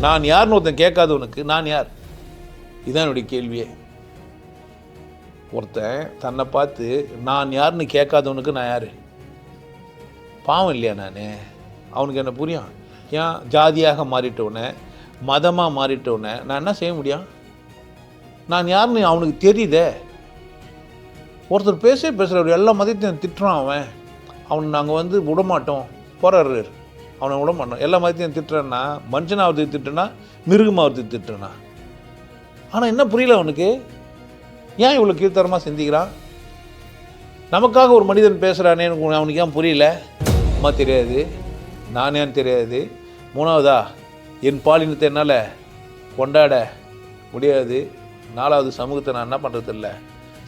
நான் யாருன்னு ஒருத்தன் கேட்காதவனுக்கு நான் யார்? இதுதான் என்னுடைய கேள்வியே. ஒருத்தன் தன்னை பார்த்து நான் யாருன்னு கேட்காதவனுக்கு நான் யார்? பாவம் இல்லையா நான்? அவனுக்கு என்ன புரியும்? ஏன்? ஜாதியாக மாறிட்டவனே மதமாக மாறிட்டவனே நான் என்ன செய்ய முடியும்? நான் யாருன்னு அவனுக்கு தெரியுதே. ஒருத்தர் பேசவே பேசுகிறவர் எல்லா மதத்தையும் திட்டுறான் அவன். அவன் நாங்கள் வந்து விடமாட்டோம். போறாரு அவனை விட மாட்டோம் எல்லா மதத்தையும் திட்டுறேன்னா மனுஷனாவது திட்டுனா மிருகமாவது திட்டுனா ஆனால் என்ன புரியல அவனுக்கு? ஏன் இவ்வளோ கீழ்த்தரமாக சிந்திக்கிறான்? நமக்காக ஒரு மனிதன் பேசுகிறானே அவனுக்கு ஏன் புரியல? அம்மா தெரியாது. நானேன்னு தெரியாது? மூணாவதா? என் பாலினத்தை என்னால் கொண்டாட முடியாது. நாலாவது சமூகத்தை நான் என்ன பண்ணுறதில்ல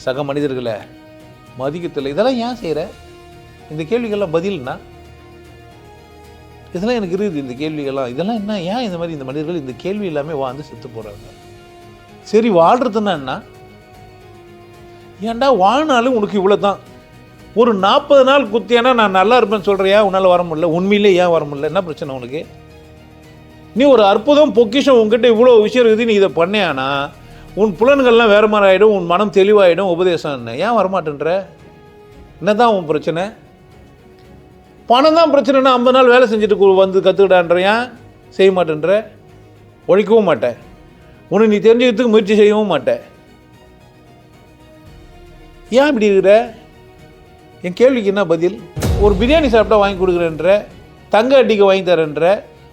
சக மனிதர்களை மதிக்கத்தில்லை இதெல்லாம் ஏன் செய்கிற இந்த கேள்விகள்லாம் பதில்னா இதெல்லாம் எனக்கு இருக்குது இந்த கேள்விகள்லாம். இதெல்லாம் என்ன? ஏன் இந்த மாதிரி இந்த மனிதர்கள் இந்த கேள்வி எல்லாமே வாழ்ந்து செத்து போகிறாங்க சரி வாழ்கிறதுன்னா என்ன? ஏன்டா வாழ்னாலும் உனக்கு இவ்வளோ தான் ஒரு நாற்பது நாள் குத்தியானா நான் நல்லா இருப்பேன்னு சொல்கிறியா உன்னால் வர முடியல. உண்மையிலே ஏன் வர முடியல? என்ன பிரச்சனை உனக்கு? நீ ஒரு அற்புதம் பொக்கிஷம் உங்ககிட்ட இவ்வளோ விஷயம் இருக்குது நீ இதை பண்ணியானா? உன் புலன்கள்லாம் வேறு மாதிரி ஆகிடும் உன் மனம் தெளிவாயிடும் உபதேசம் என்ன? ஏன் வரமாட்டேன்ற? என்னதான் உன் பிரச்சனை? பணம் தான் பிரச்சனைனா ஐம்பது நாள் வேலை செஞ்சுட்டு வந்து கற்றுக்கிட்டான்ற ஏன் செய்ய மாட்டேன்ற. ஒழிக்கவும் மாட்டேன் உன்னை நீ தெரிஞ்சுக்கிறதுக்கு முயற்சி செய்யவும் மாட்டேன் ஏன் இப்படி இருக்கிற? என் கேள்விக்கு என்ன பதில்? ஒரு பிரியாணி சாப்பிட்டா வாங்கி கொடுக்குறேன்ற. தங்க அடிக்க வாங்கி தரேன்ற.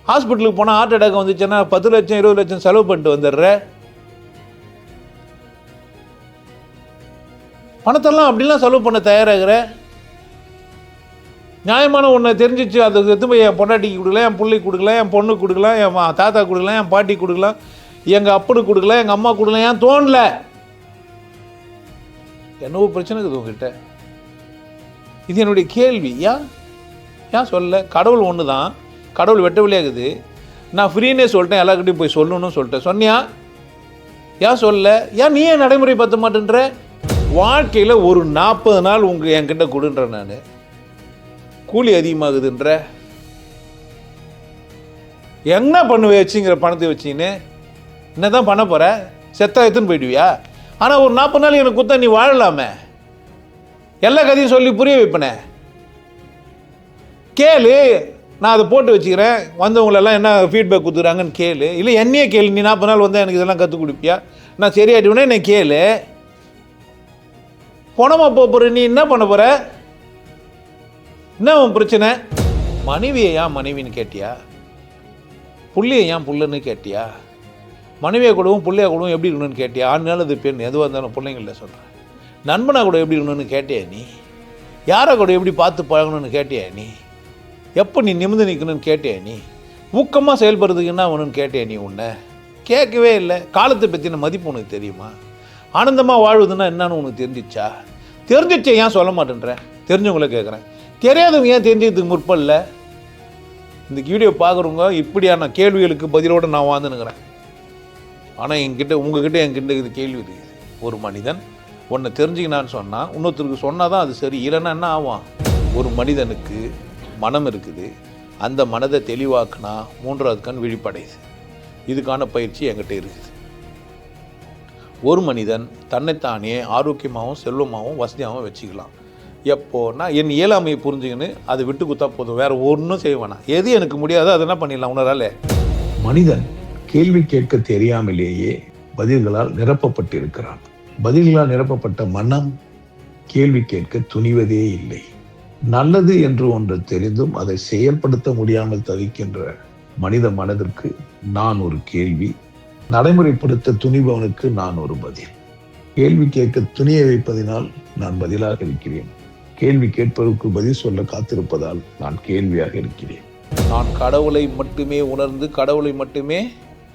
ஹாஸ்பிட்டலுக்கு போனால் ஹார்ட் அட்டாக் வந்துச்சுன்னா பத்து லட்சம் இருபது லட்சம் செலவு பண்ணிட்டு வந்துடுற. பணத்தெல்லாம் அப்படிலாம் செலவு பண்ண தயாராகிற. நியாயமான ஒன்றை தெரிஞ்சிச்சு. அதை எடுத்து போய் என் பொண்டாட்டிக்கு கொடுக்கலாம் என் பிள்ளைக்கு கொடுக்கலாம் என் பொண்ணுக்கு கொடுக்கலாம் என் மா- தாத்தா கொடுக்கலாம் என் பாட்டி கொடுக்கலாம் எங்கள் அப்பனுக்கு கொடுக்கல எங்கள் அம்மா கொடுக்கலாம் ஏன் தோணல. என்னவோ பிரச்சனை இருக்குது உங்ககிட்ட. இது என்னுடைய கேள்வி. ஏன் ஏன் சொல்ல கடவுள் ஒன்று தான் கடவுள் வெட்ட இருக்குது. நான் ஃப்ரீனே சொல்லிட்டேன். எல்லாருக்கிட்டையும் போய் சொல்லணும்னு சொல்லிட்டேன். சொன்னியா? ஏன் சொல்ல ஏன் நீ ஏன் நடைமுறை பற்ற மாட்டேன்ற? வாழ்க்கையில் ஒரு நாற்பது நாள் உங்கள் என்கிட்ட கொடுன்ற நான். கூலி அதிகமாகுதுன்ற? என்ன பண்ணுவே வச்சுங்கிற பணத்தை வச்சுன்னு என்ன தான் பண்ண போகிற செத்தா எடுத்துன்னு போயிடுவியா? ஆனால் ஒரு நாற்பது நாள் எனக்கு கொடுத்தா நீ வாழலாமே. எல்லா கதையும் சொல்லி புரிய வைப்பனே. கேளு நான் அதை போட்டு வச்சுக்கிறேன். வந்தவங்களெல்லாம் என்ன ஃபீட்பேக் கொடுத்துறாங்கன்னு கேளு. இல்லை என்னையே கேளு. நீ நாற்பது நாள் வந்தால் எனக்கு இதெல்லாம் கற்றுக் கொடுப்பியா? நான் சரியாயிடுவேனே என்னை கேளு. பணமாக போக போகிற நீ என்ன பண்ண போகிற என்ன உன் பிரச்சனை? மனைவியை ஏன் மனைவின்னு கேட்டியா? புள்ளியை ஏன் புல்லுன்னு கேட்டியா? மனைவியை கூடவும் புள்ளையா கூடவும் எப்படி இருக்கணும்னு கேட்டியா? ஆண்னாலும் அது பெண் எதுவாக இருந்தாலும் பிள்ளைங்கள சொல்கிறேன் நண்பனா கூட எப்படி இருக்கணும்னு கேட்டியா நீ? யாரை கூட எப்படி பார்த்து பழகணும்னு கேட்டியா நீ? எப்போ நீ நிமிந்து நிற்கணும்னு கேட்டியா நீ? ஊக்கமாக செயல்படுறதுக்கு என்ன வேணும்னு கேட்டியா நீ உன்னை? கேட்கவே இல்லை. காலத்தை பற்றின மதிப்பு உனக்கு தெரியுமா? ஆனந்தமாக வாழ்வதுன்னா என்னன்னு உனக்கு தெரிஞ்சிச்சா? தெரிஞ்சிச்சே ஏன் சொல்ல மாட்டேன்றேன் தெரிஞ்சவங்கள கேட்குறேன் தெரியாதவங்க ஏன் தெரிஞ்சதுக்கு முற்படல? இந்த வீடியோ பார்க்குறவங்க இப்படியான கேள்விகளுக்கு பதிலோடு நான் வாழ்ந்துனுங்கிறேன் ஆனால் என்கிட்ட உங்ககிட்ட என்கிட்ட இது கேள்வி இருக்குது ஒரு மனிதன் ஒன்றை தெரிஞ்சுக்கினான்னு சொன்னால் இன்னொருத்தருக்கு சொன்னால் தான் அது சரி. இல்லைன்னா என்ன ஆகும்? ஒரு மனிதனுக்கு மனம் இருக்குது. அந்த மனதை தெளிவாக்குனா மூன்றாவது கண் விழிப்படையுது. இதுக்கான பயிற்சி என்கிட்ட இருக்குது. ஒரு மனிதன் தன்னைத்தானே ஆரோக்கியமாகவும் செல்வமாகவும் வசதியாகவும் வச்சுக்கலாம். எப்போனா என் இயலாமையை புரிஞ்சுக்கின்னு அதை விட்டு குத்தா போதும். வேற ஒன்றும் செய்ய வேணாம். எது எனக்கு முடியாதோ அதை என்ன பண்ணிடலாம்? உணராலே. மனிதன் கேள்வி கேட்க தெரியாமலேயே பதில்களால் நிரப்பப்பட்டிருக்கிறான். பதில்களால் நிரப்பப்பட்ட மனம் கேள்வி கேட்க துணிவதே இல்லை. நல்லது என்று ஒன்று தெரிந்தும் அதை செயல்படுத்த முடியாமல் தவிக்கின்ற மனித மனதிற்கு நான் ஒரு கேள்வி நடைமுறைப்படுத்த துணிபவனுக்கு நான் ஒரு பதில். கேள்வி கேட்க துணிய வைப்பதினால் நான் பதிலாக இருக்கிறேன். கேள்வி கேட்பதற்கு பதில் சொல்ல காத்திருப்பதால் நான் கேள்வியாக இருக்கிறேன். நான் கடவுளை மட்டுமே உணர்ந்து கடவுளை மட்டுமே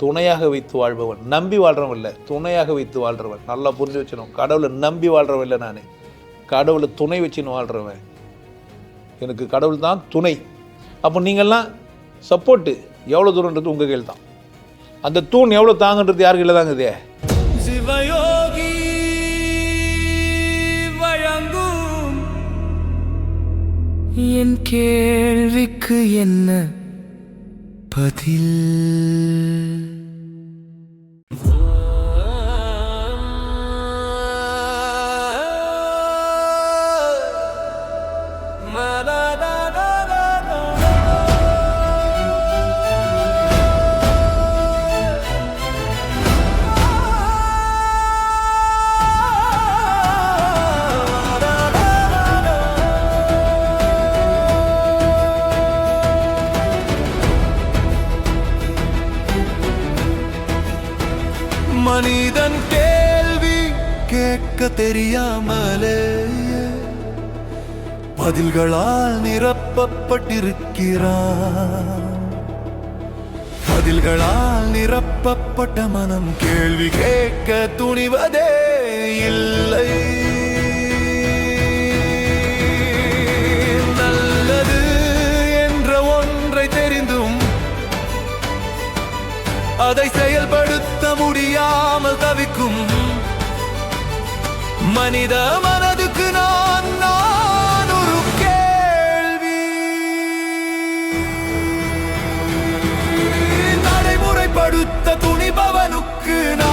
துணையாக வைத்து வாழ்பவன். நம்பி வாழ்றவன் இல்லை துணையாக வைத்து வாழ்றவன். நல்லா புரிஞ்சு வச்சிடணும் கடவுளை நம்பி வாழ்றவன் இல்லை நான். கடவுளை துணை வச்சுன்னு வாழ்றவன். எனக்கு கடவுள் தான் துணை. அப்போ நீங்கள்லாம் சப்போர்ட்டு எவ்வளோ தூரன்றது உங்கள் கையில் தான் அந்த தூண் எவ்வளோ தாங்கன்றது யார் கையில் தாங்குதே? என் கேள்விக்கு என்ன பதில்? மனிதன் கேள்வி கேட்க தெரியாமலே பதில்களால் நிரப்பப்பட்டிருக்கிறான். பதில்களால் நிரப்பப்பட்ட மனம் கேள்வி கேட்க துணிவதே இல்லை. அதை செயல்படுத்த முடியாமல் தவிக்கும். மனித மனதுக்கு நான் நான் ஒரு கேள்வி. நடைமுறைப்படுத்த துணிபவனுக்கு நான்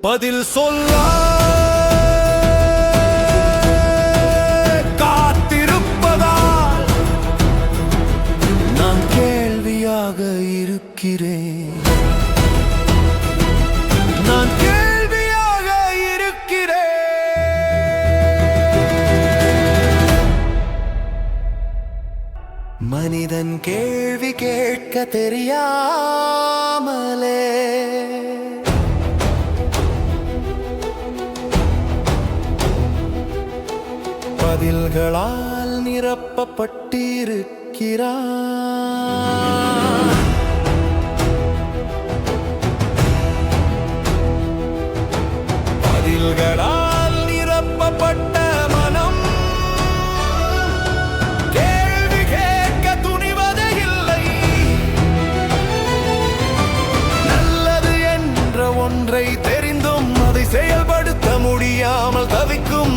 பதில் சொல்ல காத்திருப்பதால் நான் கேள்வியாக இருக்கிறேன். நான் கேள்வியாக இருக்கிறேன். மனிதன் கேள்வி கேட்க தெரியாமலே பதில்களால் நிரப்பப்பட்டிருக்கிறான் பதில்களால் நிரப்பப்பட்ட மனம். கேள்வி கேட்க துணிவதே இல்லை. நல்லது என்ற ஒன்றை தெரிந்தும் அதை செயல்படுத்த முடியாமல் தவிக்கும்